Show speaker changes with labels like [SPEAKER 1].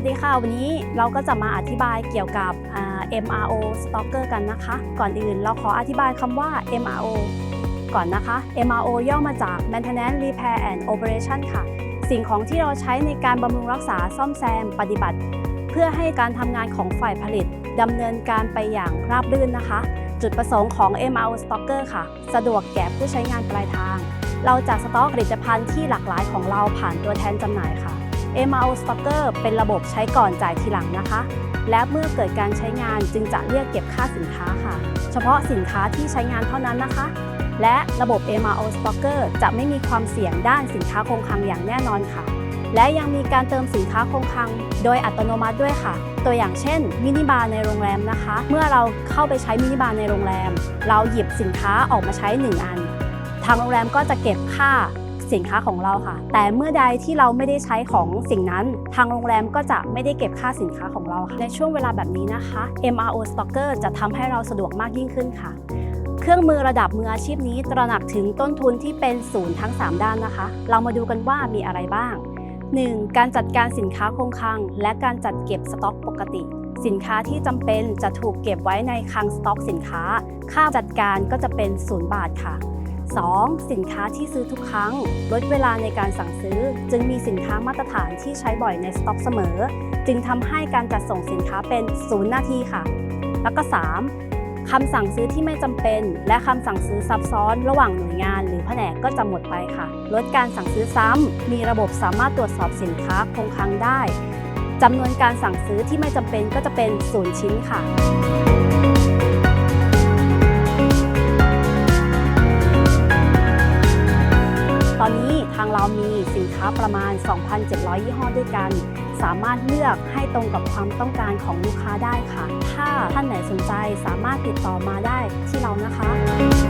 [SPEAKER 1] วัสดีค่ะ วันนี้เราก็จะมาอธิบายเกี่ยวกับ MRO Stalker กันนะคะ ก่อนอื่นเราขออธิบายคำว่า MRO ก่อนนะคะ MRO ย่อมาจาก Maintenance Repair and Operation ค่ะ สิ่งของที่เราใช้ในการบำรุงรักษาซ่อมแซมปฏิบัติ เพื่อให้การทำงานของฝ่ายผลิตดำเนินการไปอย่างราบรื่นนะคะ จุดประสงค์ของ MRO Stalker ค่ะ สะดวกแก่ผู้ใช้งานปลายทาง เราจะสต็อกผลิตภัณฑ์ที่หลากหลายของเราผ่านตัวแทนจำหน่ายค่ะ MRO Stalker เป็นระบบใช้ก่อนจ่ายทีหลังนะคะ และเมื่อเกิดการใช้งานจึงจะเรียกเก็บค่าสินค้าค่ะ เฉพาะสินค้าที่ใช้งานเท่านั้นนะคะ และระบบ MRO Stalker จะไม่มีความเสี่ยงด้านสินค้าคงคลังอย่างแน่นอนค่ะ และยังมีการเติมสินค้าคงคลัง โดยอัตโนมัติด้วยค่ะ ตัวอย่างเช่นมินิบาร์ในโรงแรมนะคะ เมื่อเราเข้าไปใช้มินิบาร์ในโรงแรม เราหยิบสินค้าออกมาใช้ 1 อัน ทางโรงแรมก็จะเก็บค่า สินค้าของเราค่ะ แต่เมื่อใดที่เราไม่ได้ใช้ของสิ่งนั้น ทางโรงแรมก็จะไม่ได้เก็บค่าสินค้าของเราค่ะในช่วงเวลาแบบนี้นะคะ MRO Stalker จะทำให้เราสะดวกมากยิ่งขึ้นค่ะ เครื่องมือระดับมืออาชีพนี้ตระหนักถึงต้นทุนที่เป็นศูนย์ทั้ง 3 ด้านนะคะ เรามาดูกันว่ามีอะไรบ้าง 1. การจัดการสินค้าคงคลัง และการจัดเก็บสต็อกปกติ สินค้าที่จำเป็นจะถูกเก็บไว้ในคลังสต็อกสินค้า ค่าจัดการก็จะเป็น 0 บาทค่ะ 2. สินค้าที่ซื้อทุกครั้ง ลดเวลาในการสั่งซื้อ จึงมีสินค้ามาตรฐานที่ใช้บ่อยในสต็อกเสมอ จึงทำให้การจัดส่งสินค้าเป็น 0 นาทีค่ะ แล้วก็ 3. คำสั่งซื้อที่ไม่จำเป็น และคำสั่งซื้อซับซ้อนระหว่างหน่วยงานหรือแผนกก็จะหมดไปค่ะ ลดการสั่งซื้อซ้ำ มีระบบสามารถตรวจสอบสินค้าคงคลังได้จำนวนการสั่งซื้อที่ไม่จำเป็นก็จะเป็นศูนชิ้นค่ะ ค้าประมาณ 2,700 ยี่ห้อด้วยกัน สามารถเลือกให้ตรงกับความต้องการของลูกค้าได้ค่ะ ถ้าท่านไหนสนใจสามารถติดต่อมาได้ที่เรานะคะ